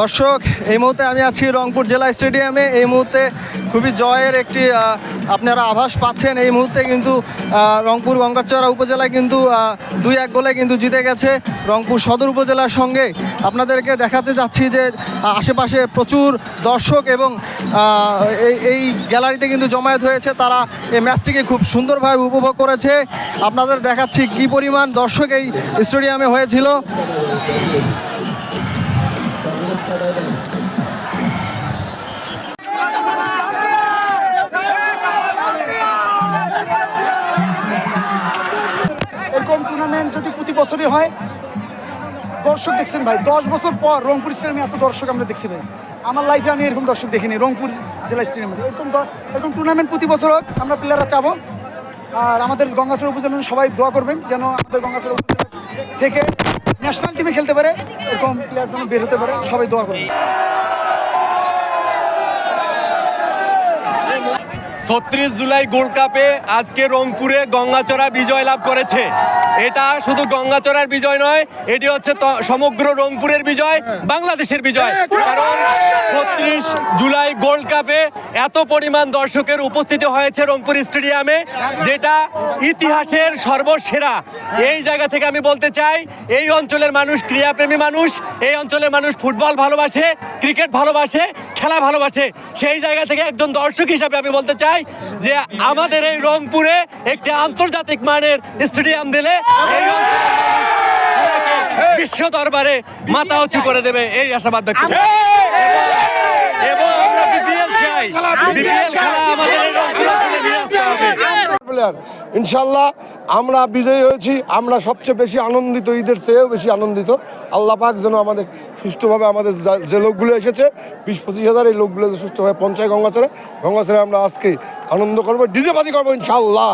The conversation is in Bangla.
দর্শক, এই মুহূর্তে আমি আছি রংপুর জেলা স্টেডিয়ামে। এই মুহূর্তে খুবই জয়ের একটি আপনারা আভাস পাচ্ছেন। এই মুহূর্তে কিন্তু রংপুর গঙ্গাচড়া উপজেলা কিন্তু দুই এক গোলে কিন্তু জিতে গেছে রংপুর সদর উপজেলার সঙ্গে। আপনাদেরকে দেখাতে যাচ্ছি যে, আশেপাশে প্রচুর দর্শক এবং এই গ্যালারিতে কিন্তু জমায়েত হয়েছে। তারা এই ম্যাচটিকে খুব সুন্দরভাবে উপভোগ করেছে। আপনাদের দেখাচ্ছি কি পরিমাণ দর্শক এই স্টেডিয়ামে হয়েছিল। এরকম টুর্নামেন্ট যদি প্রতি বছরই হয়, দর্শক দেখছেন ভাই, দশ বছর পর রংপুর স্টেডিয়ামে এত দর্শক আমরা দেখছি ভাই। আমার লাইফে আমি এরকম দর্শক দেখিনি, রংপুর জেলা স্টেডিয়ামে। এরকম এরকম টুর্নামেন্ট প্রতি বছর হোক, আমরা প্লেয়াররা চাবো। আর আমাদের গঙ্গাচড়া উপজেলার সবাই দোয়া করবেন যেন আমাদের গঙ্গাচড়া উপজেলা থেকে ন্যাশনাল টিমে খেলতে পারে এরকম প্লেয়ার যেন বের হতে পারে সবাই দোয়া করবেন ছত্রিশ জুলাই গোল্ড কাপে আজকে রংপুরে গঙ্গাচড়া বিজয় লাভ করেছে। এটা শুধু গঙ্গাচড়ার বিজয় নয় এটি হচ্ছে ত- সমগ্র রংপুরের বিজয় বাংলাদেশের বিজয়। কারণ ছত্রিশ জুলাই গোল্ড কাপে এত পরিমাণ দর্শকের উপস্থিতি হয়েছে রংপুর স্টেডিয়ামে যেটা ইতিহাসের সর্বসেরা। এই জায়গা থেকে আমি বলতে চাই এই অঞ্চলের মানুষ ক্রীড়াপ্রেমী মানুষ এই অঞ্চলের মানুষ ফুটবল ভালোবাসে ক্রিকেট ভালোবাসে খেলা ভালোবাসে সেই জায়গা থেকে একজন দর্শক হিসাবে আমি বলতে চাই যে আমাদের এই রংপুরে একটি আন্তর্জাতিক মানের স্টেডিয়াম দিলে এই বিশ্ব দরবারে মাথা উঁচু করে দেবে এই আশাবাদ ব্যক্তি এবং আমরা বিপিএল চাই বিপিএল খেলা আমাদের এই রংপুর অঞ্চলে নিয়ে আসতে হবে প্লেয়ার ইনশাল্লাহ আমরা বিজয়ী হয়েছি, আমরা সবচেয়ে বেশি আনন্দিত, ঈদের চেয়েও বেশি আনন্দিত। আল্লাহ পাক যেন আমাদের সুষ্ঠুভাবে আমাদের যে লোকগুলো এসেছে, বিশ পঁচিশ হাজার এই লোকগুলো সুষ্ঠুভাবে পঞ্চায়েত গঙ্গাচরে গঙ্গাচরে আমরা আজকে আনন্দ করব, ডিজে বাজি করব ইনশাল্লাহ